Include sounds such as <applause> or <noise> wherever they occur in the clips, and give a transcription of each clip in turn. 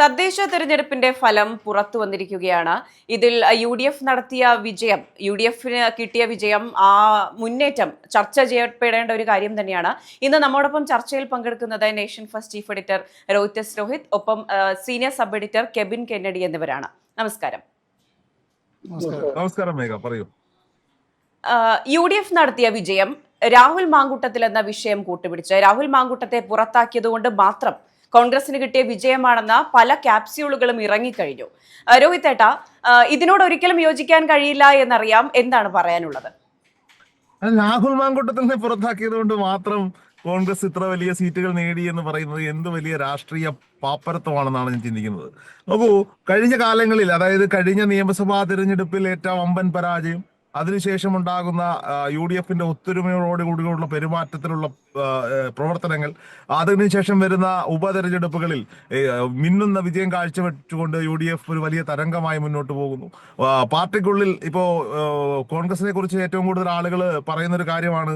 തദ്ദേശ തെരഞ്ഞെടുപ്പിന്റെ ഫലം പുറത്തു വന്നിരിക്കുകയാണ്. ഇതിൽ യു ഡി എഫ് നടത്തിയ വിജയം യു ഡി എഫിന് കിട്ടിയ വിജയം ആ മുന്നേറ്റം ചർച്ച ചെയ്യപ്പെടേണ്ട ഒരു കാര്യം തന്നെയാണ്. ഇന്ന് നമ്മോടൊപ്പം ചർച്ചയിൽ പങ്കെടുക്കുന്നത് നേഷൻ ഫസ്റ്റ് ചീഫ് എഡിറ്റർ രോഹിതസ് രോഹിത് ഒപ്പം senior sub editor Kevin Kennedy എന്നിവരാണ്. നമസ്കാരം. നമസ്കാരം. മേഘ പറയൂ. യു ഡി എഫ് നടത്തിയ വിജയം രാഹുൽ മാങ്കൂട്ടത്തിൽ എന്ന വിഷയം കൂട്ടുപിടിച്ച് രാഹുൽ മാങ്കൂട്ടത്തെ പുറത്താക്കിയതുകൊണ്ട് മാത്രം കോൺഗ്രസിന് കിട്ടിയ വിജയമാണെന്ന പല ക്യാപ്സ്യൂളുകളും ഇറങ്ങിക്കഴിഞ്ഞു. രോഹിത് ഏട്ട ഇതിനോട് ഒരിക്കലും യോജിക്കാൻ കഴിയില്ല എന്നറിയാം. എന്താണ് പറയാനുള്ളത്? രാഹുൽ മാങ്കൂട്ടത്തിനെ പുറത്താക്കിയത് കൊണ്ട് മാത്രം കോൺഗ്രസ് ഇത്ര വലിയ സീറ്റുകൾ നേടി എന്ന് പറയുന്നത് എന്ത് വലിയ രാഷ്ട്രീയ പാപ്പരത്വമാണെന്നാണ് ഞാൻ ചിന്തിക്കുന്നത്. നോക്കൂ കഴിഞ്ഞ കാലങ്ങളിൽ അതായത് കഴിഞ്ഞ നിയമസഭാ തിരഞ്ഞെടുപ്പിൽ ഏറ്റവും അമ്പൻ പരാജയം അതിനുശേഷം ഉണ്ടാകുന്ന യു ഡി എഫിന്റെ ഒത്തൊരുമയോടുകൂടിയുള്ള പെരുമാറ്റത്തിലുള്ള പ്രവർത്തനങ്ങൾ. അതിനുശേഷം വരുന്ന ഉപതെരഞ്ഞെടുപ്പുകളിൽ മിന്നുന്ന വിജയം കാഴ്ചവെച്ചുകൊണ്ട് യു ഡി എഫ് ഒരു വലിയ തരംഗമായി മുന്നോട്ട് പോകുന്നു. പാർട്ടിക്കുള്ളിൽ ഇപ്പോൾ കോൺഗ്രസിനെ കുറിച്ച് ഏറ്റവും കൂടുതൽ ആളുകൾ പറയുന്ന ഒരു കാര്യമാണ്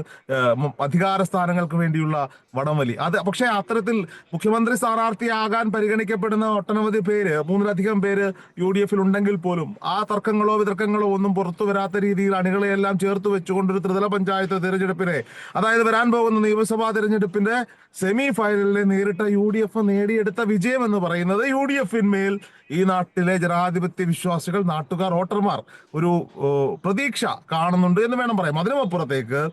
അധികാര സ്ഥാനങ്ങൾക്ക് വേണ്ടിയുള്ള വടംവലി. അത് പക്ഷേ അത്തരത്തിൽ മുഖ്യമന്ത്രി സ്ഥാനാർത്ഥിയാകാൻ പരിഗണിക്കപ്പെടുന്ന ഒട്ടനവധി പേര് മൂന്നിലധികം പേര് യു ഡി എഫിൽ ഉണ്ടെങ്കിൽ പോലും ആ തർക്കങ്ങളോ വിതർക്കങ്ങളോ ഒന്നും പുറത്തു വരാത്ത രീതിയിൽ അണികളെയെല്ലാം ചേർത്ത് വെച്ചുകൊണ്ട് ഒരു ത്രിതല പഞ്ചായത്ത് തിരഞ്ഞെടുപ്പിനെ അതായത് വരാൻ പോകുന്ന നിയമസഭാ തിരഞ്ഞെടുപ്പിന്റെ സെമി ഫൈനലിനെ നേരിട്ട യു ഡി എഫ് നേടിയെടുത്ത വിജയം എന്ന് പറയുന്നത് യു ഡി എഫിന്മേൽ ഈ നാട്ടിലെ ജനാധിപത്യ വിശ്വാസികൾ നാട്ടുകാർ വോട്ടർമാർ ഒരു പ്രതീക്ഷ കാണുന്നുണ്ട് എന്ന് വേണം പറയാം അതിനുമപ്പുറത്തേക്ക്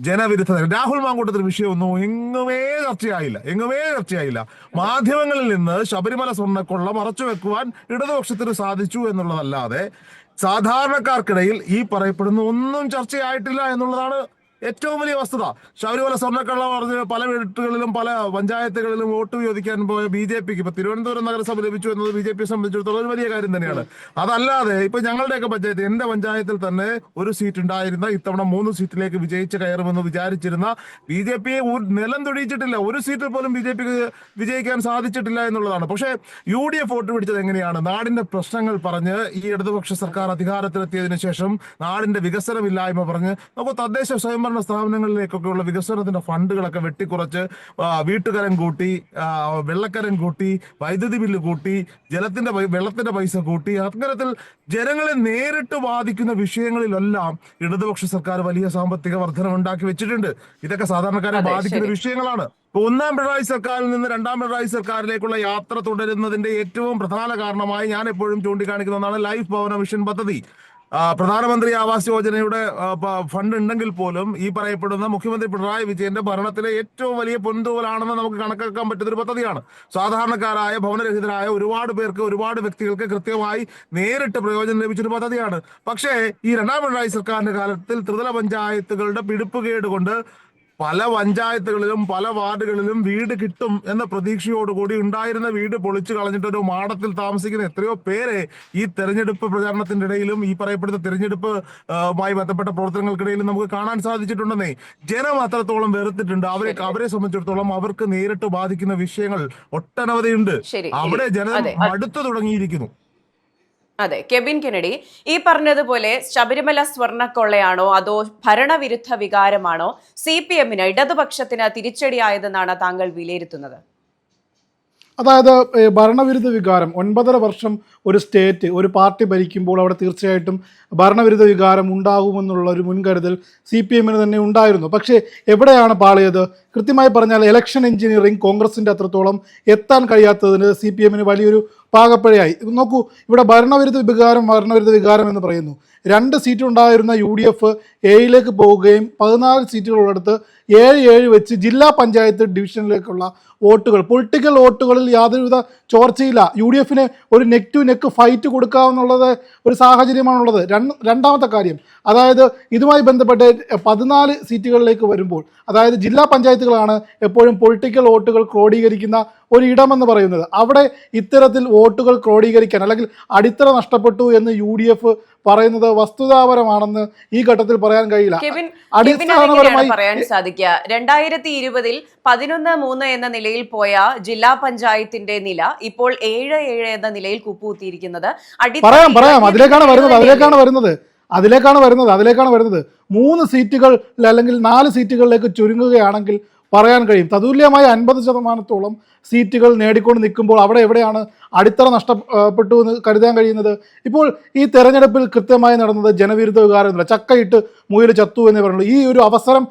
ജനവിരുദ്ധ രാഹുൽ മാങ്കൂട്ടത്തിന് വിഷയമൊന്നും എങ്ങുമേ ചർച്ചയായില്ല. എങ്ങുമേ ചർച്ചയായില്ല. മാധ്യമങ്ങളിൽ നിന്ന് ശബരിമല സ്വർണക്കൊള്ള മറച്ചു വെക്കുവാൻ ഇടതുപക്ഷത്തിന് സാധിച്ചു എന്നുള്ളതല്ലാതെ സാധാരണക്കാർക്കിടയിൽ ഈ പറയപ്പെടുന്ന ഒന്നും ചർച്ചയായിട്ടില്ല എന്നുള്ളതാണ് ഏറ്റവും വലിയ വസ്തുത. ശബരിമല സ്വർണക്കള്ള പറഞ്ഞ് പല വീട്ടുകളിലും പല പഞ്ചായത്തുകളിലും വോട്ട് ചോദിക്കാൻ പോയ ബി ജെ പിക്ക് ഇപ്പൊ തിരുവനന്തപുരം നഗരസഭ ലഭിച്ചു എന്നത് ബി ജെ പിയെ സംബന്ധിച്ചിടത്തോളം ഒരു വലിയ കാര്യം തന്നെയാണ്. അതല്ലാതെ ഇപ്പൊ ഞങ്ങളുടെയൊക്കെ പഞ്ചായത്ത് എന്റെ പഞ്ചായത്തിൽ തന്നെ ഒരു സീറ്റ് ഉണ്ടായിരുന്ന ഇത്തവണ മൂന്ന് സീറ്റിലേക്ക് വിജയിച്ച് കയറുമെന്ന് വിചാരിച്ചിരുന്ന ബി ജെ പിയെ നിലം തൊടിയിച്ചിട്ടില്ല. ഒരു സീറ്റിൽ പോലും ബി ജെ പിക്ക് വിജയിക്കാൻ സാധിച്ചിട്ടില്ല എന്നുള്ളതാണ്. പക്ഷേ യു ഡി എഫ് വോട്ട് പിടിച്ചത് എങ്ങനെയാണ്? നാടിന്റെ പ്രശ്നങ്ങൾ പറഞ്ഞ് ഈ ഇടതുപക്ഷ സർക്കാർ അധികാരത്തിലെത്തിയതിനു ശേഷം നാടിന്റെ വികസനമില്ലായ്മ പറഞ്ഞ് നമുക്ക് തദ്ദേശ സ്വയംഭരണ സ്ഥാപനങ്ങളിലേക്കൊക്കെയുള്ള വികസനത്തിന്റെ ഫണ്ടുകളൊക്കെ വെട്ടിക്കുറച്ച് വീട്ടുകരം കൂട്ടി വെള്ളക്കരം കൂട്ടി വൈദ്യുതി ബില്ല് കൂട്ടി ജലത്തിന്റെ വെള്ളത്തിന്റെ പൈസ കൂട്ടി അത്തരത്തിൽ ജനങ്ങളെ നേരിട്ട് ബാധിക്കുന്ന വിഷയങ്ങളിലെല്ലാം ഇടതുപക്ഷ സർക്കാർ വലിയ സാമ്പത്തിക വർധന ഉണ്ടാക്കി വെച്ചിട്ടുണ്ട്. ഇതൊക്കെ സാധാരണക്കാരെ ബാധിക്കുന്ന വിഷയങ്ങളാണ്. ഒന്നാം പിണറായി സർക്കാരിൽ നിന്ന് രണ്ടാം പിണറായി സർക്കാരിലേക്കുള്ള യാത്ര തുടരുന്നതിന്റെ ഏറ്റവും പ്രധാന കാരണമായി ഞാൻ എപ്പോഴും ചൂണ്ടിക്കാണിക്കുന്ന ഒന്നാണ് ലൈഫ് ഭവന മിഷൻ പദ്ധതി. പ്രധാനമന്ത്രി ആവാസ് യോജനയുടെ ഫണ്ട് ഉണ്ടെങ്കിൽ പോലും ഈ പറയപ്പെടുന്ന മുഖ്യമന്ത്രി പിണറായി വിജയന്റെ ഭരണത്തിലെ ഏറ്റവും വലിയ പൊൻതൂവലാണെന്ന് നമുക്ക് കണക്കാക്കാൻ പറ്റുന്ന ഒരു പദ്ധതിയാണ്. സാധാരണക്കാരായ ഭവനരഹിതരായ ഒരുപാട് പേർക്ക് ഒരുപാട് വ്യക്തികൾക്ക് കൃത്യമായി നേരിട്ട് പ്രയോജനം ലഭിച്ചൊരു പദ്ധതിയാണ്. പക്ഷേ ഈ രണ്ടാം പിണറായി സർക്കാരിന്റെ കാലത്തിൽ ത്രിതല പഞ്ചായത്തുകളുടെ പിടിപ്പുകേട് കൊണ്ട് പല പഞ്ചായത്തുകളിലും പല വാർഡുകളിലും വീട് കിട്ടും എന്ന പ്രതീക്ഷയോടുകൂടി ഉണ്ടായിരുന്ന വീട് പൊളിച്ചു കളഞ്ഞിട്ട് ഒരു മാടത്തിൽ താമസിക്കുന്ന എത്രയോ പേരെ ഈ തെരഞ്ഞെടുപ്പ് പ്രചാരണത്തിന്റെ ഇടയിലും ഈ പറയപ്പെടുന്ന തെരഞ്ഞെടുപ്പ് ആയി മായി ബന്ധപ്പെട്ട പ്രവർത്തനങ്ങൾക്കിടയിലും നമുക്ക് കാണാൻ സാധിച്ചിട്ടുണ്ടെന്നേ. ജനം അത്രത്തോളം വെറുത്തിട്ടുണ്ട്. അവരെ അവരെ സംബന്ധിച്ചിടത്തോളം അവർക്ക് നേരിട്ട് ബാധിക്കുന്ന വിഷയങ്ങൾ ഒട്ടനവധിയുണ്ട്. അവിടെ. ജനം അടുത്തു തുടങ്ങിയിരിക്കുന്നു. അതെ കെബിൻ കെനഡി ഈ പറഞ്ഞതുപോലെ ശബരിമല സ്വർണക്കൊള്ളയാണോ? അതോ ഭരണവിരുദ്ധ വികാരമാണോ? സി പി എമ്മിന് ഇടതുപക്ഷത്തിന് തിരിച്ചടിയായതെന്നാണ് താങ്കൾ വിലയിരുത്തുന്നത്. അതായത് ഭരണവിരുദ്ധ വികാരം. ഒൻപതര വർഷം ഒരു സ്റ്റേറ്റ് ഒരു പാർട്ടി ഭരിക്കുമ്പോൾ അവിടെ തീർച്ചയായിട്ടും ഭരണവിരുദ്ധ വികാരം ഉണ്ടാകുമെന്നുള്ള ഒരു മുൻകരുതൽ സി പി എമ്മിന് തന്നെ ഉണ്ടായിരുന്നു. പക്ഷേ എവിടെയാണ് പാളിയത്? കൃത്യമായി പറഞ്ഞാൽ ഇലക്ഷൻ എഞ്ചിനീയറിംഗ് കോൺഗ്രസിന്റെ അത്രത്തോളം എത്താൻ കഴിയാത്തതിന് സി പി എമ്മിന് വലിയൊരു പാകപ്പഴയായി. നോക്കൂ ഇവിടെ ഭരണവിരുദ്ധ വികാരം ഭരണവിരുദ്ധ വികാരം എന്ന് പറയുന്നു. രണ്ട് സീറ്റ് ഉണ്ടായിരുന്ന യു ഡി എഫ് ഏഴിലേക്ക് പോവുകയും പതിനാല് സീറ്റുകളുള്ളടുത്ത് ഏഴ് ഏഴ് വെച്ച് ജില്ലാ പഞ്ചായത്ത് ഡിവിഷനിലേക്കുള്ള വോട്ടുകൾ. പൊളിറ്റിക്കൽ വോട്ടുകളിൽ യാതൊരുവിധ ചോർച്ചയില്ല. യു ഡി എഫിന് ഒരു നെക്ക് ടു നെക്ക് ഫൈറ്റ് കൊടുക്കാമെന്നുള്ളത് ഒരു സാഹചര്യമാണുള്ളത്. രണ്ട് രണ്ടാമത്തെ കാര്യം അതായത് ഇതുമായി ബന്ധപ്പെട്ട് പതിനാല് സീറ്റുകളിലേക്ക് വരുമ്പോൾ അതായത് ജില്ലാ പഞ്ചായത്തുകളാണ് എപ്പോഴും പൊളിറ്റിക്കൽ വോട്ടുകൾ ക്രോഡീകരിക്കുന്ന ഒരു ഇടമെന്ന് പറയുന്നത്. അവിടെ ഇത്തരത്തിൽ വോട്ടുകൾ ക്രോഡീകരിക്കാൻ അല്ലെങ്കിൽ അടിത്തറ നഷ്ടപ്പെട്ടു എന്ന് യു ഡി എഫ് പറയുന്നത് വസ്തുതാപരമാണെന്ന് ഈ ഘട്ടത്തിൽ പറയാൻ കഴിയില്ല. അടിസ്ഥാനപരമായി പറയാൻ സാധിക്കുക? രണ്ടായിരത്തി ഇരുപതിൽ പതിനൊന്ന് മൂന്ന് എന്ന നിലയിൽ പോയ ജില്ലാ പഞ്ചായത്തിന്റെ നില ഇപ്പോൾ ഏഴ് ഏഴ് എന്ന നിലയിൽ കുപ്പുകുത്തിയിരിക്കുന്നത്. പറയാം പറയാം. അതിലേക്കാണ് വരുന്നത് അതിലേക്കാണ് വരുന്നത്. അതിലേക്കാണ് വരുന്നത് അതിലേക്കാണ് വരുന്നത്. മൂന്ന് സീറ്റുകൾ അല്ലെങ്കിൽ നാല് സീറ്റുകളിലേക്ക് ചുരുങ്ങുകയാണെങ്കിൽ പറയാൻ കഴിയും. തതുല്യമായ അൻപത് ശതമാനത്തോളം സീറ്റുകൾ നേടിക്കൊണ്ട് നിൽക്കുമ്പോൾ അവിടെ എവിടെയാണ് അടിത്തറ നഷ്ടപ്പെട്ടു എന്ന് കരുതാൻ കഴിയുന്നത്? ഇപ്പോൾ ഈ തെരഞ്ഞെടുപ്പിൽ കൃത്യമായി നടന്നത് ജനവിരുദ്ധ വികാരമൊന്നുമില്ല ചക്കയിട്ട് മുയൽ ചത്തു എന്ന് പറയുന്നത് ഈ ഒരു അവസരം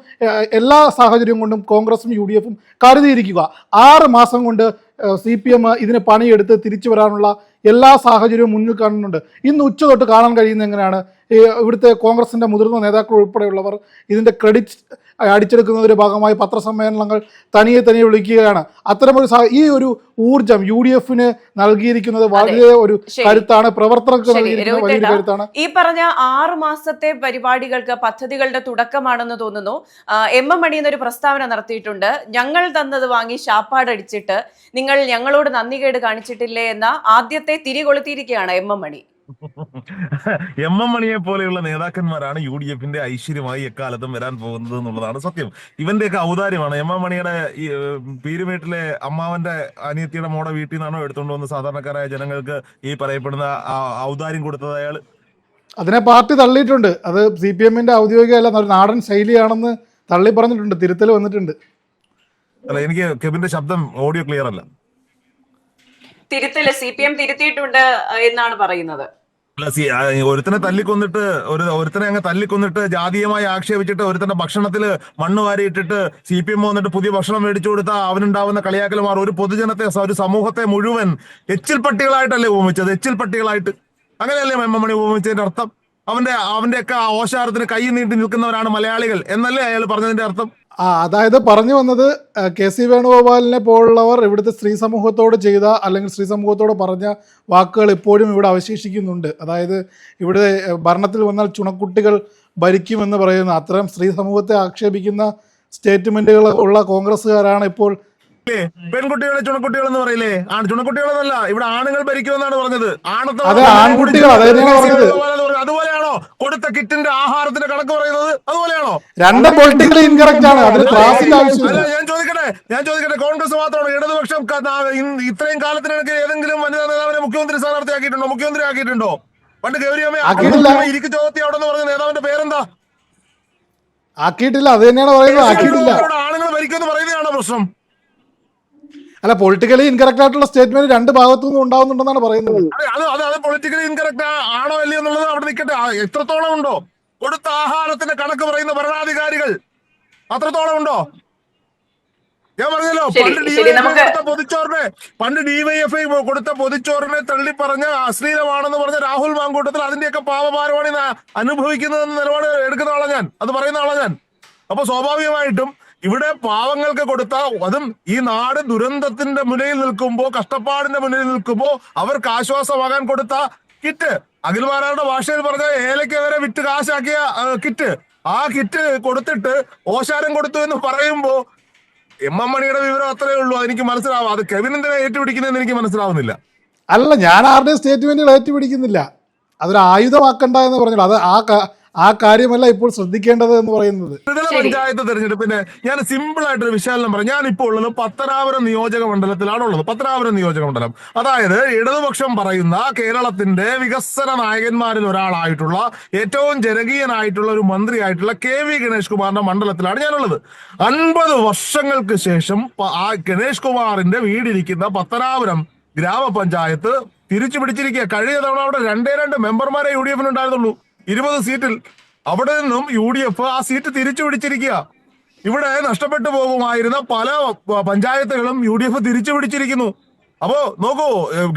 എല്ലാ സാഹചര്യം കൊണ്ടും കോൺഗ്രസും യു ഡി എഫും കരുതിയിരിക്കുക. ആറ് മാസം കൊണ്ട് സി പി എം ഇതിന് പണിയെടുത്ത് തിരിച്ചു വരാനുള്ള എല്ലാ സാഹചര്യവും മുന്നിൽ കാണുന്നുണ്ട്. ഇന്ന് ഉച്ച തൊട്ട് കാണാൻ കഴിയുന്ന എങ്ങനെയാണ്? ഇവിടുത്തെ കോൺഗ്രസിന്റെ മുതിർന്ന നേതാക്കൾ ഉൾപ്പെടെയുള്ളവർ ഇതിന്റെ ക്രെഡിറ്റ് അടിച്ചെടുക്കുന്നതിന്റെ ഭാഗമായി പത്രസമ്മേളനങ്ങൾ തനിയെ തനിയെ വിളിക്കുകയാണ്. അത്തരമൊരു ഈ ഒരു ഊർജം യു ഡി എഫിന് നൽകിയിരിക്കുന്നത് വളരെ ഒരു. കരുത്താണ്. പ്രവർത്തകർക്ക് ശരി, നൽകിയിരിക്കുന്ന വലിയൊരു കരുത്താണ്. ഈ പറഞ്ഞ ആറു മാസത്തെ പരിപാടികൾക്ക് പദ്ധതികളുടെ തുടക്കമാണെന്ന് തോന്നുന്നു. എം എം മണി എന്നൊരു പ്രസ്താവന നടത്തിയിട്ടുണ്ട്. ഞങ്ങൾ തന്നത് വാങ്ങി ശാപ്പാടടിച്ചിട്ട് നിങ്ങൾ ഞങ്ങളോട് നന്ദികേട് കാണിച്ചിട്ടില്ലേ എന്ന ആദ്യത്തെ തിരികൊളുത്തിയിരിക്കുകയാണ് M M Mani. <laughs> M M മണിയെ പോലെയുള്ള നേതാക്കന്മാരാണ് യു ഡി എഫിന്റെ ഐശ്വര്യമായി എക്കാലത്തും വരാൻ പോകുന്നത് എന്നുള്ളതാണ് സത്യം. ഇവന്റെയൊക്കെ ഔദാര്യമാണ്. എം എം മണിയുടെ ഈ പീരുമേട്ടിലെ അമ്മാവന്റെ അനിയത്തിയുടെ മോടെ വീട്ടിൽ നിന്നാണോ എടുത്തുകൊണ്ട് വന്ന് സാധാരണക്കാരായ ജനങ്ങൾക്ക് ഈ പറയപ്പെടുന്ന ആ ഔദാര്യം കൊടുത്തത് അയാൾ? അതിനെ പാർട്ടി തള്ളിയിട്ടുണ്ട്. അത് സി പി എമ്മിന്റെ ഔദ്യോഗികമല്ല ഒരു നാടൻ ശൈലിയാണെന്ന് തള്ളി പറഞ്ഞിട്ടുണ്ട് തിരുത്തൽ വന്നിട്ടുണ്ട്. അല്ല എനിക്ക് കെബിന്റെ ശബ്ദം ഓഡിയോ ക്ലിയർ അല്ല തിരുത്തൽ സി പി എം തിരുത്തിയിട്ടുണ്ട് എന്നാണ് പറയുന്നത്. അല്ല ഒരുത്തനെ തല്ലിക്കൊന്നിട്ട് ഒരു ഒരുത്തനെ അങ്ങ് തല്ലിക്കൊന്നിട്ട് ജാതീയമായി ആക്ഷേപിച്ചിട്ട് ഒരുത്തന്റെ ഭക്ഷണത്തിൽ മണ്ണ് വാരിയിട്ടിട്ട് സി പി എം വന്നിട്ട് പുതിയ ഭക്ഷണം മേടിച്ചു കൊടുത്താൽ അവനുണ്ടാവുന്ന കളിയാക്കലുമാർ ഒരു പൊതുജനത്തെ ഒരു സമൂഹത്തെ മുഴുവൻ എച്ചിൽ പട്ടികളായിട്ടല്ലേ ഉപമിച്ചത് എച്ചിൽ പട്ടികളായിട്ട്. അങ്ങനെയല്ലേ എം എം മണി ഉപമിച്ചതിന്റെ അർത്ഥം? അവന്റെ അവന്റെയൊക്കെ ആ ഓശാരത്തിന് കൈ നീട്ടി നിൽക്കുന്നവരാണ് മലയാളികൾ എന്നല്ലേ അയാൾ പറഞ്ഞതിന്റെ അർത്ഥം? ആ അതായത് പറഞ്ഞു വന്നത് കെ സി വേണുഗോപാലിനെ പോലുള്ളവർ ഇവിടുത്തെ സ്ത്രീ സമൂഹത്തോട് ചെയ്ത അല്ലെങ്കിൽ സ്ത്രീ സമൂഹത്തോട് പറഞ്ഞ വാക്കുകൾ ഇപ്പോഴും ഇവിടെ അവശേഷിക്കുന്നുണ്ട്. അതായത് ഇവിടെ ഭരണത്തിൽ വന്നാൽ ചുണക്കുട്ടികൾ ഭരിക്കുമെന്ന് പറയുന്ന അത്തരം സ്ത്രീ സമൂഹത്തെ ആക്ഷേപിക്കുന്ന സ്റ്റേറ്റ്മെന്റുകൾ ഉള്ള കോൺഗ്രസ്സുകാരാണ് ഇപ്പോൾ പെൺകുട്ടികളെ ചുണക്കുട്ടികൾ എന്ന് പറയില്ലേ? ചുണക്കുട്ടികളെന്നല്ല ഇവിടെ ആണുങ്ങൾ ഭരിക്കുമെന്നാണ് പറഞ്ഞത്. ആണത്തം അതുപോലെയാണോ കൊടുത്ത കിറ്റിന്റെ ആഹാരത്തിന്റെ കണക്ക് പറയുന്നത്? അതുപോലെയാണോ? രണ്ട് പൊളിറ്റിക്കലി ഇൻകറക്റ്റ് ആണ്. അതിന് ക്ലാസിന്റെ ആവശ്യമില്ല. ഞാൻ ചോദിക്കട്ടെ? ഞാൻ ചോദിക്കട്ടെ? കോൺഗ്രസ് മാത്രമാണ്. ഇടതുപക്ഷം ഇത്രയും കാലത്തിനിടയ്ക്ക് ഏതെങ്കിലും വനിതാ നേതാവിനെ മുഖ്യമന്ത്രി സ്ഥാനാർത്ഥിയാക്കിയിട്ടുണ്ടോ? മുഖ്യമന്ത്രി ആക്കിയിട്ടുണ്ടോ? പണ്ട് ഗൗരിയമ്മ. ഇരിക്കു ചോദ്യം അവിടെ പറഞ്ഞ നേതാവിന്റെ പേരെന്താ? ആക്കിയിട്ടില്ല. അത് തന്നെയാണ് പറയുന്നത്. ആക്കിയിട്ടില്ല. ആണുങ്ങൾ ഭരിക്കുമെന്ന് പറയുന്നതാണോ പ്രശ്നം? അല്ല പൊളിറ്റിക്കലി ഇൻകറക്റ്റ് ആയിട്ടുള്ള സ്റ്റേറ്റ്മെന്റ് രണ്ട് ഭാഗത്തു നിന്നും ഉണ്ടാവുന്നുണ്ടെന്നാണ് പറയുന്നത്. അതെ, അത് പൊളിറ്റിക്കലി ഇൻകറക്റ്റ് ആണോ അല്ലയോ എന്നുള്ളത് അവിടെ നിൽക്കട്ടെ എത്രത്തോളം ഉണ്ടോ? കൊടുത്ത ആഹാരത്തിന്റെ കണക്ക് പറയുന്ന ഭരണാധികാരികൾ അത്രത്തോളം ഉണ്ടോ? ഞാൻ പറഞ്ഞല്ലോ പണ്ട് ഡിവൈഎഫ്ഐ കൊടുത്ത പൊതിച്ചോറിനെ പണ്ട് ഡിവൈഎഫ്ഐ കൊടുത്ത പൊതിച്ചോറിനെ തള്ളി പറഞ്ഞ അശ്ലീലമാണെന്ന് പറഞ്ഞ രാഹുൽ മാങ്കൂട്ടത്തിൽ അതിന്റെയൊക്കെ പാപഭാരമാണ് അനുഭവിക്കുന്നതെന്ന അനുഭവിക്കുന്നതെന്ന് നിലപാട് എടുക്കുന്ന ആളാ ഞാൻ. അത് പറയുന്ന ആളാ ഞാൻ. അപ്പൊ സ്വാഭാവികമായിട്ടും ഇവിടെ പാവങ്ങൾക്ക് കൊടുത്ത അതും ഈ നാട് ദുരന്തത്തിന്റെ മുന്നിൽ നിൽക്കുമ്പോ കഷ്ടപ്പാടിന്റെ മുന്നിൽ നിൽക്കുമ്പോ അവർക്ക് ആശ്വാസമാകാൻ കൊടുത്ത കിറ്റ് അഖിൽമാരാരുടെ ഭാഷയിൽ പറഞ്ഞ ഏലയ്ക്ക് വരെ വിറ്റ് കാശാക്കിയ കിറ്റ് ആ കിറ്റ് കൊടുത്തിട്ട് ഓശാരം കൊടുത്തു എന്ന് പറയുമ്പോ എം എം മണിയുടെ വിവരം അത്രേ ഉള്ളൂ. അതെനിക്ക് മനസ്സിലാവാം. അത് കെവിൻ ഏറ്റുപിടിക്കുന്നതെന്ന് എനിക്ക് മനസ്സിലാവുന്നില്ല. അല്ല ഞാൻ ആരുടെയും സ്റ്റേറ്റ്മെന്റുകൾ ഏറ്റുപിടിക്കുന്നില്ല. അതൊരു ആയുധമാക്കണ്ട എന്ന് പറഞ്ഞു അത് ആ ആ കാര്യമല്ല ഇപ്പോൾ ശ്രദ്ധിക്കേണ്ടത് എന്ന് പറയുന്നത്. പഞ്ചായത്ത് തെരഞ്ഞെടുപ്പിന് ഞാൻ സിമ്പിൾ ആയിട്ടൊരു വിശാലനം പറയാം. ഞാൻ ഇപ്പോൾ ഉള്ളത് പത്തനാപുരം നിയോജക മണ്ഡലത്തിലാണ് ഉള്ളത്. പത്തനാപുരം നിയോജക മണ്ഡലം. അതായത് ഇടതുപക്ഷം പറയുന്ന കേരളത്തിന്റെ വികസന നായകന്മാരിൽ ഒരാളായിട്ടുള്ള ഏറ്റവും ജനകീയനായിട്ടുള്ള ഒരു മന്ത്രിയായിട്ടുള്ള കെ വി ഗണേഷ് കുമാറിന്റെ മണ്ഡലത്തിലാണ് ഞാനുള്ളത്. അൻപത് വർഷങ്ങൾക്ക് ശേഷം ആ ഗണേഷ് കുമാറിന്റെ വീടിരിക്കുന്ന പത്തനാപുരം ഗ്രാമപഞ്ചായത്ത് തിരിച്ചു പിടിച്ചിരിക്കുക കഴിഞ്ഞ തവണ അവിടെ രണ്ടേ രണ്ട് മെമ്പർമാരെ യു ഡി എഫിന് ഉണ്ടായിരുന്നുള്ളൂ. ഇരുപത് സീറ്റിൽ അവിടെ നിന്നും യു ഡി എഫ് ആ സീറ്റ് തിരിച്ചു പിടിച്ചിരിക്കുക. ഇവിടെ നഷ്ടപ്പെട്ടു പോകുമായിരുന്ന പല പഞ്ചായത്തുകളും യു ഡി എഫ് തിരിച്ചു പിടിച്ചിരിക്കുന്നു. അപ്പോ നോക്കൂ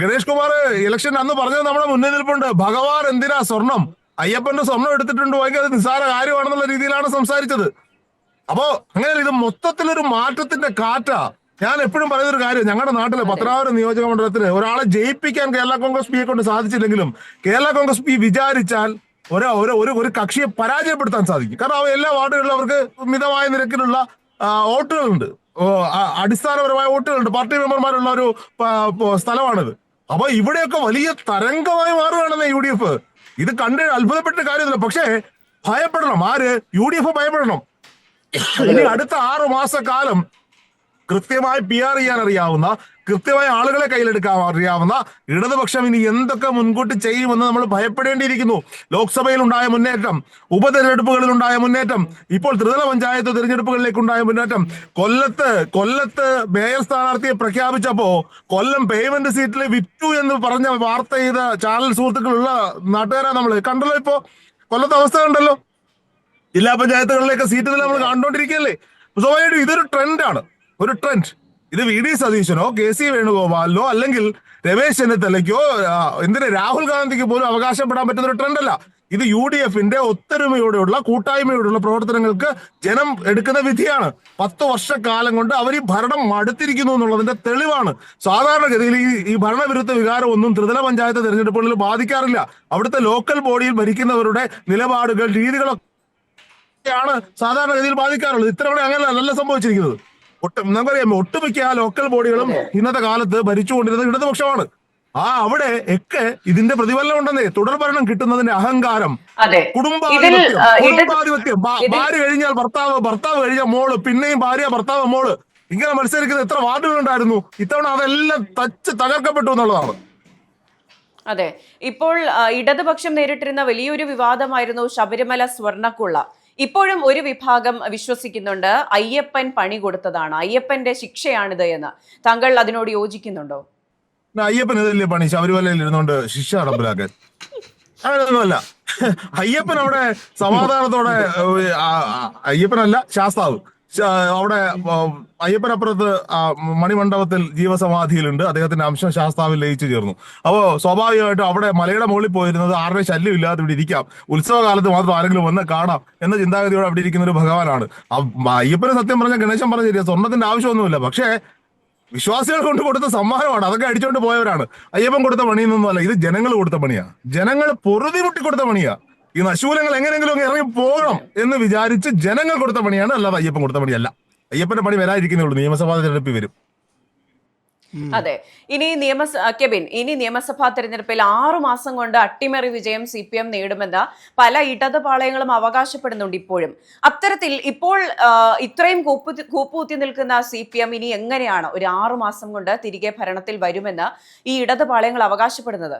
ഗണേഷ് കുമാർ ഇലക്ഷൻ അന്ന് പറഞ്ഞത് നമ്മുടെ മുന്നിൽ നിൽപ്പുണ്ട്. ഭഗവാൻ എന്തിനാ സ്വർണം? അയ്യപ്പന്റെ സ്വർണം എടുത്തിട്ടുണ്ട് എങ്കിൽ അത് നിസ്സാര കാര്യമാണെന്നുള്ള രീതിയിലാണ് സംസാരിച്ചത്. അപ്പോ അങ്ങനെ ഇത് മൊത്തത്തിലൊരു മാറ്റത്തിന്റെ കാറ്റാ. ഞാൻ എപ്പോഴും പറയുന്ന ഒരു കാര്യം ഞങ്ങളുടെ നാട്ടിലെ പത്രാപുരം നിയോജക മണ്ഡലത്തിന് ഒരാളെ ജയിപ്പിക്കാൻ കേരള കോൺഗ്രസ് പിയെ കൊണ്ട് സാധിച്ചില്ലെങ്കിലും കേരള കോൺഗ്രസ് പി വിചാരിച്ചാൽ ഒരു ഒരു ഒരു കക്ഷിയെ പരാജയപ്പെടുത്താൻ സാധിക്കും. കാരണം അവ എല്ലാ വാർഡുകളിലും അവർക്ക് മിതമായ നിരക്കിലുള്ള വോട്ടുകളുണ്ട്. അടിസ്ഥാനപരമായ വോട്ടുകളുണ്ട്. പാർട്ടി മെമ്പർമാരുള്ള ഒരു സ്ഥലമാണിത്. അപ്പൊ ഇവിടെയൊക്കെ വലിയ തരംഗമായി മാറുകയാണെന്ന് യു ഡി എഫ്. ഇത് കണ്ട് അത്ഭുതപ്പെട്ട കാര്യമില്ല പക്ഷേ ഭയപ്പെടണം. ആര്? യു ഡി എഫ് ഭയപ്പെടണം. ഇനി അടുത്ത ആറു മാസക്കാലം കൃത്യമായി പി ആർ ചെയ്യാൻ അറിയാവുന്ന കൃത്യമായ ആളുകളെ കയ്യിലെടുക്കാൻ അറിയാവുന്ന ഇടതുപക്ഷം ഇനി എന്തൊക്കെ മുൻകൂട്ടി ചെയ്യുമെന്ന് നമ്മൾ ഭയപ്പെടേണ്ടിയിരിക്കുന്നു. ലോക്സഭയിൽ ഉണ്ടായ മുന്നേറ്റം ഉപതെരഞ്ഞെടുപ്പുകളിൽ ഉണ്ടായ മുന്നേറ്റം ഇപ്പോൾ ത്രിതല പഞ്ചായത്ത് തിരഞ്ഞെടുപ്പുകളിലേക്ക് ഉണ്ടായ മുന്നേറ്റം. കൊല്ലത്ത് കൊല്ലത്ത് മേയർ സ്ഥാനാർത്ഥിയെ പ്രഖ്യാപിച്ചപ്പോ കൊല്ലം പേയ്മെന്റ് സീറ്റിൽ വിറ്റു എന്ന് പറഞ്ഞ വാർത്ത ചെയ്ത ചാനൽ സുഹൃത്തുക്കളുള്ള നാട്ടുകാരാ നമ്മൾ കണ്ടല്ലോ ഇപ്പോ? കൊല്ലത്തെ അവസ്ഥ കണ്ടല്ലോ? ജില്ലാ പഞ്ചായത്തുകളിലേക്ക് സീറ്റ് നമ്മൾ കണ്ടോണ്ടിരിക്കുകയല്ലേ സ്വാഭാവികമായിട്ടും ഇതൊരു ട്രെൻഡാണ് ഒരു ട്രെൻഡ്. ഇത് വി ഡി സതീശനോ കെ സി വേണുഗോപാലിനോ അല്ലെങ്കിൽ രമേശ് ചെന്നിത്തലയ്ക്കോ എന്തിന് രാഹുൽ ഗാന്ധിക്ക് പോലും അവകാശപ്പെടാൻ പറ്റുന്ന ഒരു ട്രെൻഡല്ല. ഇത് യു ഡി എഫിന്റെ ഒത്തൊരുമയോടെയുള്ള കൂട്ടായ്മയോടുള്ള പ്രവർത്തനങ്ങൾക്ക് ജനം എടുക്കുന്ന വിധിയാണ്. പത്ത് വർഷക്കാലം കൊണ്ട് അവർ ഈ ഭരണം മടുത്തിരിക്കുന്നു എന്നുള്ളതിന്റെ തെളിവാണ്. സാധാരണഗതിയിൽ ഈ ഈ ഭരണവിരുദ്ധ വികാരം ഒന്നും ത്രിതല പഞ്ചായത്ത് തെരഞ്ഞെടുപ്പുകളിൽ ബാധിക്കാറില്ല. അവിടുത്തെ ലോക്കൽ ബോഡിയിൽ ഭരിക്കുന്നവരുടെ നിലപാടുകൾ രീതികളൊക്കെയാണ് സാധാരണഗതിയിൽ ബാധിക്കാറുള്ളത്. ഇത്തവണ അങ്ങനെ നല്ല സംഭവിച്ചിരിക്കുന്നത്. ഒട്ടും നമുക്കറിയാം ഒട്ടുമിക്ക ആ ലോക്കൽ ബോഡികളും ഇന്നത്തെ കാലത്ത് ഭരിച്ചുകൊണ്ടിരുന്നത് ഇടതുപക്ഷമാണ്. ആ അവിടെ ഒക്കെ ഇതിന്റെ പ്രതിഫലനം ഉണ്ടെന്നേ തുടർ ഭരണം കിട്ടുന്നതിന്റെ അഹങ്കാരം കുടുംബാധിപത്യം കുടുംബാധിപത്യം. ഭാര്യ കഴിഞ്ഞാൽ ഭർത്താവ് ഭർത്താവ് കഴിഞ്ഞാൽ മോൾ പിന്നെയും ഭാര്യ ഭർത്താവ് മോൾ. ഇങ്ങനെ മത്സരിക്കുന്ന എത്ര വാർഡുകൾ ഉണ്ടായിരുന്നു ഇത്തവണ അതെല്ലാം തച്ച് തകർക്കപ്പെട്ടു എന്നുള്ളതാണ്. അതെ. ഇപ്പോൾ ഇടതുപക്ഷം നേരിട്ടിരുന്ന വലിയൊരു വിവാദമായിരുന്നു ശബരിമല സ്വർണക്കുള്ള. ഇപ്പോഴും ഒരു വിഭാഗം വിശ്വസിക്കുന്നുണ്ട്. അയ്യപ്പൻ പണി കൊടുത്തതാണ്. അയ്യപ്പന്റെ ശിക്ഷയാണിത് എന്ന്. താങ്കൾ അതിനോട് യോജിക്കുന്നുണ്ടോ? അയ്യപ്പൻ ഇതല്ലേ പണി? ശബരിമലയിൽ ഇരുന്നുകൊണ്ട് ശിക്ഷ നടപ്പിലാക്കാൻ. അങ്ങനെയൊന്നുമല്ല. അയ്യപ്പൻ അവിടെ സമാധാനത്തോടെ അയ്യപ്പനല്ല ശാസ്താവ്. അവിടെ അയ്യപ്പനപ്പുറത്ത് മണിമണ്ഡപത്തിൽ ജീവസമാധിയിലുണ്ട്. അദ്ദേഹത്തിന്റെ അംശം ശാസ്താവിൽ ലയിച്ചു ചേർന്നു. അപ്പോ സ്വാഭാവികമായിട്ടും അവിടെ മലയുടെ മുകളിൽ പോയിരുന്നത് ആരുടെ ശല്യം ഇല്ലാതെ ഇവിടെ ഇരിക്കാം. ഉത്സവകാലത്ത് മാത്രം ആരെങ്കിലും വന്ന് കാണാം എന്ന ചിന്താഗതിയോടെ അവിടെ ഇരിക്കുന്ന ഒരു ഭഗവാനാണ് അയ്യപ്പനെ സത്യം പറഞ്ഞ ഗണേശൻ പറഞ്ഞ ശരിയാ. സ്വർണത്തിന്റെ ആവശ്യമൊന്നുമില്ല. പക്ഷേ വിശ്വാസികൾ കൊണ്ട് കൊടുത്ത സമ്മാനമാണ്. അതൊക്കെ അടിച്ചുകൊണ്ട് പോയവരാണ്. അയ്യപ്പൻ കൊടുത്ത പണിയൊന്നും അല്ല. ഇത് ജനങ്ങൾ കൊടുത്ത പണിയാ. ജനങ്ങൾ പൊറുതി മുട്ടി കൊടുത്ത പണിയാ. ഈ നശൂലങ്ങൾ എങ്ങനെയെങ്കിലും അങ്ങ് ഇറങ്ങി പോകണം എന്ന് വിചാരിച്ച് ജനങ്ങൾ കൊടുത്ത പണിയാണ് അല്ലാതെ അയ്യപ്പൻ കൊടുത്ത പണിയല്ല. അയ്യപ്പന്റെ പണി വരാതിരിക്കുന്നേ ഉള്ളൂ നിയമസഭാ തെരഞ്ഞെടുപ്പിൽ വരും. അതെ. ഇനി നിയമസ കെബിൻ ഇനി നിയമസഭാ തെരഞ്ഞെടുപ്പിൽ ആറു മാസം കൊണ്ട് അട്ടിമറി വിജയം സി പി എം നേടുമെന്ന് പല ഇടത് പാളയങ്ങളും അവകാശപ്പെടുന്നുണ്ട് ഇപ്പോഴും. അത്തരത്തിൽ ഇപ്പോൾ ഇത്രയും കൂപ്പു കൂപ്പുകുത്തി നിൽക്കുന്ന സി പി എം ഇനി എങ്ങനെയാണ് ഒരു ആറു മാസം കൊണ്ട് തിരികെ ഭരണത്തിൽ വരുമെന്ന് ഈ ഇടത് പാളയങ്ങൾ അവകാശപ്പെടുന്നത്?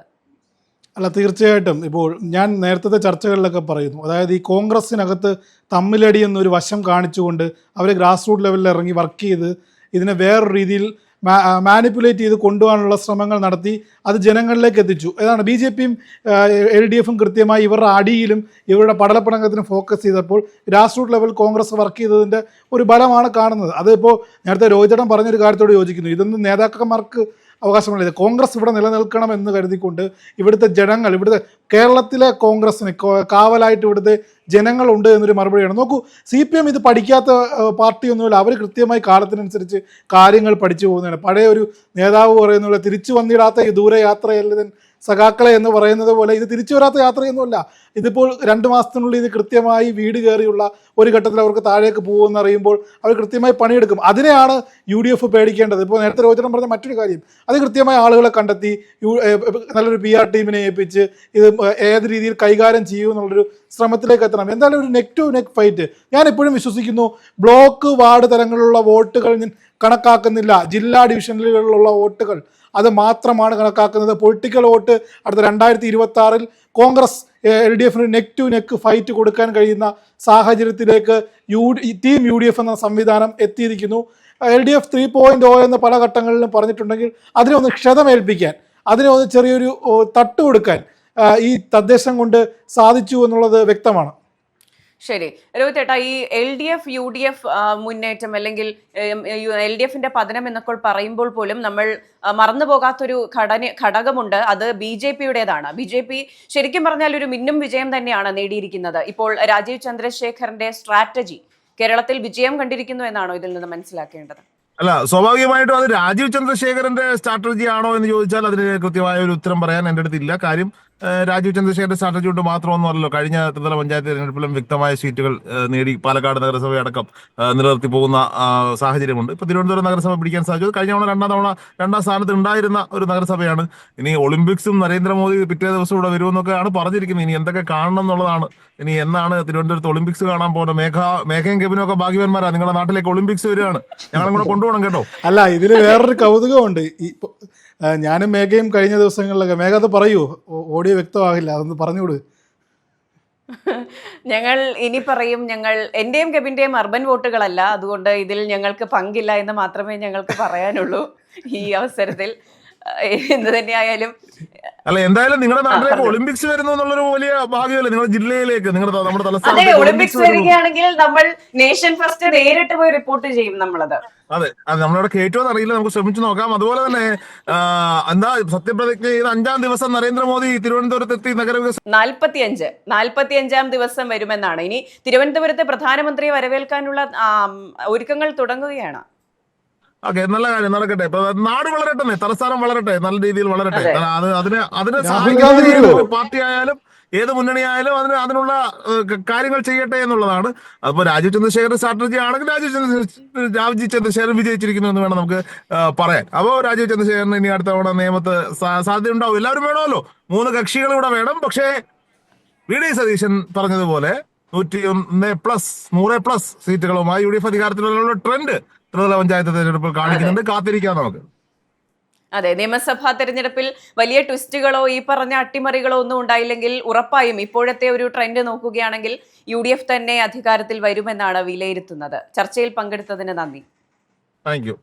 അല്ല തീർച്ചയായിട്ടും. ഇപ്പോൾ ഞാൻ നേരത്തെ ചർച്ചകളിലൊക്കെ പറയുന്നു. അതായത് ഈ കോൺഗ്രസിനകത്ത് തമ്മിലടി എന്നൊരു വശം കാണിച്ചുകൊണ്ട് അവർ ഗ്രാസ് റൂട്ട് ലെവലിൽ ഇറങ്ങി വർക്ക് ചെയ്ത് ഇതിനെ വേറൊരു രീതിയിൽ മാനിപ്പുലേറ്റ് ചെയ്ത് കൊണ്ടുപോകാനുള്ള ശ്രമങ്ങൾ നടത്തി അത് ജനങ്ങളിലേക്ക് എത്തിച്ചു. ഏതാണ് ബി ജെ പിയും എൽ ഡി എഫും കൃത്യമായി ഇവരുടെ അടിയിലും ഇവരുടെ പടലപ്പണക്കത്തിനും ഫോക്കസ് ചെയ്തപ്പോൾ grass root level Congress work ചെയ്തതിന്റെ ഒരു ബലമാണ് കാണുന്നത്. അതിപ്പോൾ നേരത്തെ രോഹിതടം പറഞ്ഞൊരു കാര്യത്തോട് യോജിക്കുന്നു. ഇതൊന്നും നേതാക്കന്മാർക്ക് അവകാശമില്ല ഇത് കോൺഗ്രസ് ഇവിടെ നിലനിൽക്കണം എന്ന് കരുതിക്കൊണ്ട് ഇവിടുത്തെ ജനങ്ങൾ ഇവിടുത്തെ കേരളത്തിലെ കോൺഗ്രസിന് കാവലായിട്ട് ഇവിടുത്തെ ജനങ്ങളുണ്ട് എന്നൊരു മറുപടിയാണ്. നോക്കൂ സി പി എം ഇത് പഠിക്കാത്ത പാർട്ടിയൊന്നുമില്ല. അവർ കൃത്യമായി കാലത്തിനനുസരിച്ച് കാര്യങ്ങൾ പഠിച്ചു പോകുന്നതാണ്. പഴയ ഒരു നേതാവ് പറയുന്നില്ല തിരിച്ചു വന്നിടാത്ത ഈ ദൂരയാത്രയല്ലതൻ സഖാക്കളെ എന്ന് പറയുന്നത് പോലെ ഇത് തിരിച്ചു വരാത്ത യാത്രയൊന്നുമല്ല. ഇതിപ്പോൾ രണ്ട് മാസത്തിനുള്ളിൽ ഇത് കൃത്യമായി വീട് കയറിയുള്ള ഒരു ഘട്ടത്തിൽ അവർക്ക് താഴേക്ക് പോകുമെന്ന് അറിയുമ്പോൾ അവർ കൃത്യമായി പണിയെടുക്കും. അതിനെയാണ് യു ഡി എഫ് പേടിക്കേണ്ടത്. ഇപ്പോൾ നേരത്തെ രോചനം പറഞ്ഞ മറ്റൊരു കാര്യം. അത് കൃത്യമായ ആളുകളെ കണ്ടെത്തി നല്ലൊരു പി ആർ ടീമിനെ ഏൽപ്പിച്ച് ഇത് ഏത് രീതിയിൽ കൈകാര്യം ചെയ്യും എന്നുള്ളൊരു ശ്രമത്തിലേക്ക് എത്തണം. എന്തായാലും ഒരു നെക്ക് ടു നെക്ക് ഫൈറ്റ്. ഞാൻ എപ്പോഴും വിശ്വസിക്കുന്നു ബ്ലോക്ക് വാർഡ് തലങ്ങളിലുള്ള വോട്ടുകൾ കണക്കാക്കുന്നില്ല. ജില്ലാ ഡിവിഷനുകളിലുള്ള വോട്ടുകൾ. അത് മാത്രമാണ് കണക്കാക്കുന്നത്. പൊളിറ്റിക്കൽ വോട്ട് അടുത്ത രണ്ടായിരത്തി ഇരുപത്തി ആറിൽ കോൺഗ്രസ് എൽ ഡി എഫിന് നെക്ക് ടു നെക്ക് ഫൈറ്റ് കൊടുക്കാൻ കഴിയുന്ന സാഹചര്യത്തിലേക്ക് U team U D F എന്ന സംവിധാനം എത്തിയിരിക്കുന്നു. L D F three point O എന്ന് പല ഘട്ടങ്ങളിലും പറഞ്ഞിട്ടുണ്ടെങ്കിൽ അതിനെ ഒന്ന് ക്ഷതമേൽപ്പിക്കാൻ അതിനെ ഒന്ന് ചെറിയൊരു തട്ടുകൊടുക്കാൻ തട്ട് കൊടുക്കാൻ ഈ തദ്ദേശം കൊണ്ട് സാധിച്ചു എന്നുള്ളത് വ്യക്തമാണ്. ശരി. രോഹിത് ഏട്ടാ ഈ L D F U D F മുന്നേറ്റം അല്ലെങ്കിൽ എൽ ഡി എഫിന്റെ പതനം എന്നൊക്കെ പറയുമ്പോൾ പോലും നമ്മൾ മറന്നു പോകാത്തൊരു ഘടന ഘടകമുണ്ട്. അത് ബി ജെ പിയുടേതാണ്. ബി ജെ പി ശരിക്കും പറഞ്ഞാൽ ഒരു മിന്നും വിജയം തന്നെയാണ് നേടിയിരിക്കുന്നത്. ഇപ്പോൾ രാജീവ് ചന്ദ്രശേഖറിന്റെ സ്ട്രാറ്റജി കേരളത്തിൽ വിജയം കണ്ടിരിക്കുന്നു എന്നാണോ ഇതിൽ നിന്ന് മനസ്സിലാക്കേണ്ടത്? അല്ല സ്വാഭാവികമായിട്ടും അത് രാജീവ് ചന്ദ്രശേഖരന്റെ സ്ട്രാറ്റജി ആണോ എന്ന് ചോദിച്ചാൽ അതിന് കൃത്യമായ ഒരു ഉത്തരം പറയാൻ എന്റെ അടുത്തില്ല കാര്യം രാജീവ് ചന്ദ്രശേഖരന്റെ സ്ട്രാറ്റജി കൊണ്ട് മാത്രമൊന്നുമല്ലോ കഴിഞ്ഞ ത്രിതല പഞ്ചായത്ത് തിരഞ്ഞെടുപ്പിലും വ്യക്തമായ സീറ്റുകൾ നേടി പാലക്കാട് നഗരസഭ അടക്കം നിലനിർത്തി പോകുന്ന സാഹചര്യമുണ്ട്. ഇപ്പൊ തിരുവനന്തപുരം നഗരസഭ പിടിക്കാൻ സാധിച്ചു കഴിഞ്ഞ തവണ രണ്ടാം തവണ രണ്ടാം സ്ഥാനത്ത് ഉണ്ടായിരുന്ന ഒരു നഗരസഭയാണ്. ഇനി ഒളിമ്പിക്സും നരേന്ദ്രമോദി പിറ്റേ ദിവസം ഇവിടെ വരുമെന്നൊക്കെയാണ് പറഞ്ഞിരിക്കുന്നത്. ഇനി എന്തൊക്കെ കാണണം എന്നുള്ളതാണ്. ഇനി എന്നാണ് തിരുവനന്തപുരത്ത് ഒളിമ്പിക്സ് കാണാൻ പോകുന്നത്? മേഘ മേഘയും കെബിനും ഒക്കെ ഭാഗ്യവാന്മാരാ. നിങ്ങളുടെ നാട്ടിലേക്ക് ഒളിമ്പിക്സ് വരികയാണ്. ഞങ്ങളും കൂടെ കൊണ്ടുപോകണം കേട്ടോ. അല്ല ഇതിൽ വേറൊരു കൗതുകമുണ്ട് ഞാനും മേഘയും കഴിഞ്ഞ ദിവസങ്ങളിലൊക്കെ മേഘ അത് പറയൂ. ഓഡിയോ വ്യക്തമാകില്ല. അതൊന്ന് പറഞ്ഞുകൊടു. ഞങ്ങൾ ഇനി പറയും ഞങ്ങൾ എന്റെയും കെബിന്റെയും അർബൻ വോട്ടുകളല്ല. അതുകൊണ്ട് ഇതിൽ ഞങ്ങൾക്ക് പങ്കില്ല എന്ന് മാത്രമേ ഞങ്ങൾക്ക് പറയാനുള്ളൂ ഈ അവസരത്തിൽ. എന്ത് തന്നെയായാലും അല്ല എന്തായാലും നിങ്ങളുടെ നാട്ടിലേക്ക് ഒളിമ്പിക്സ് വരുന്നു എന്നുള്ളൊരു വലിയ ഭാഗ്യമല്ലേ? നിങ്ങളുടെ ജില്ലയിലേക്ക് നിങ്ങളുടെ നമ്മുടെ നമ്മുടെ അതെ ഒളിമ്പിക്സ് വരികയാണെങ്കിൽ നമ്മൾ നേഷൻ ഫസ്റ്റ് നേരിട്ട് പോയി റിപ്പോർട്ട് ചെയ്യും നമ്മളത്. അതെ അത് നമ്മളവിടെ കേറ്റുമെന്ന് അറിയില്ല നമുക്ക് ശ്രമിച്ചു നോക്കാം. അതുപോലെ തന്നെ എന്താ സത്യപ്രതിജ്ഞ ചെയ്ത അഞ്ചാം ദിവസം നരേന്ദ്രമോദി തിരുവനന്തപുരത്ത് എത്തി നഗരവികസന നാൽപ്പത്തിയഞ്ച് നാൽപ്പത്തിയഞ്ചാം ദിവസം വരുമെന്നാണ്. ഇനി തിരുവനന്തപുരത്ത് പ്രധാനമന്ത്രിയെ വരവേൽക്കാനുള്ള ഒരുക്കങ്ങൾ തുടങ്ങുകയാണ്. ഓക്കെ നല്ല കാര്യം നടക്കട്ടെ. ഇപ്പൊ നാട് വളരട്ടെ തലസ്ഥാനം വളരട്ടെ നല്ല രീതിയിൽ വളരട്ടെ. അതെ. അത് അതിന് അതിന്? ഒരു പാർട്ടി ആയാലും ഏത് മുന്നണി ആയാലും അതിന് അതിനുള്ള കാര്യങ്ങൾ ചെയ്യട്ടെ എന്നുള്ളതാണ്. അപ്പൊ രാജീവ് ചന്ദ്രശേഖരൻ സ്ട്രാറ്റജി ആണെങ്കിൽ രാജീവ് ചന്ദ്ര രാജീവ് ചന്ദ്രശേഖർ വിജയിച്ചിരിക്കുന്നു എന്ന് വേണം നമുക്ക് പറയാൻ. അപ്പോ രാജീവ് ചന്ദ്രശേഖരൻ ഇനി അടുത്ത തവണ നിയമത്ത് സാധ്യത ഉണ്ടാവും. എല്ലാവരും വേണമല്ലോ. മൂന്ന് കക്ഷികൾ ഇവിടെ വേണം. പക്ഷേ വി. ഡി. സതീശൻ പറഞ്ഞതുപോലെ നൂറ്റി ഒന്ന് പ്ലസ് നൂറ് പ്ലസ് സീറ്റുകളുമായി യു ഡി എഫ് അധികാരത്തിലുള്ള ട്രെൻഡ്. ത്രിതല പഞ്ചായത്ത് തെരഞ്ഞെടുപ്പിൽ കാണിക്കുന്നുണ്ട്. കാത്തിരിക്കാം നമുക്ക്. അതെ നിയമസഭാ തെരഞ്ഞെടുപ്പിൽ വലിയ ട്വിസ്റ്റുകളോ ഈ പറഞ്ഞ അട്ടിമറികളോ ഒന്നും ഉണ്ടായില്ലെങ്കിൽ ഉറപ്പായും ഇപ്പോഴത്തെ ഒരു ട്രെൻഡ് നോക്കുകയാണെങ്കിൽ യു ഡി എഫ് തന്നെ അധികാരത്തിൽ വരുമെന്നാണ് വിലയിരുത്തുന്നത്. ചർച്ചയിൽ പങ്കെടുത്തതിന് നന്ദി. Thank you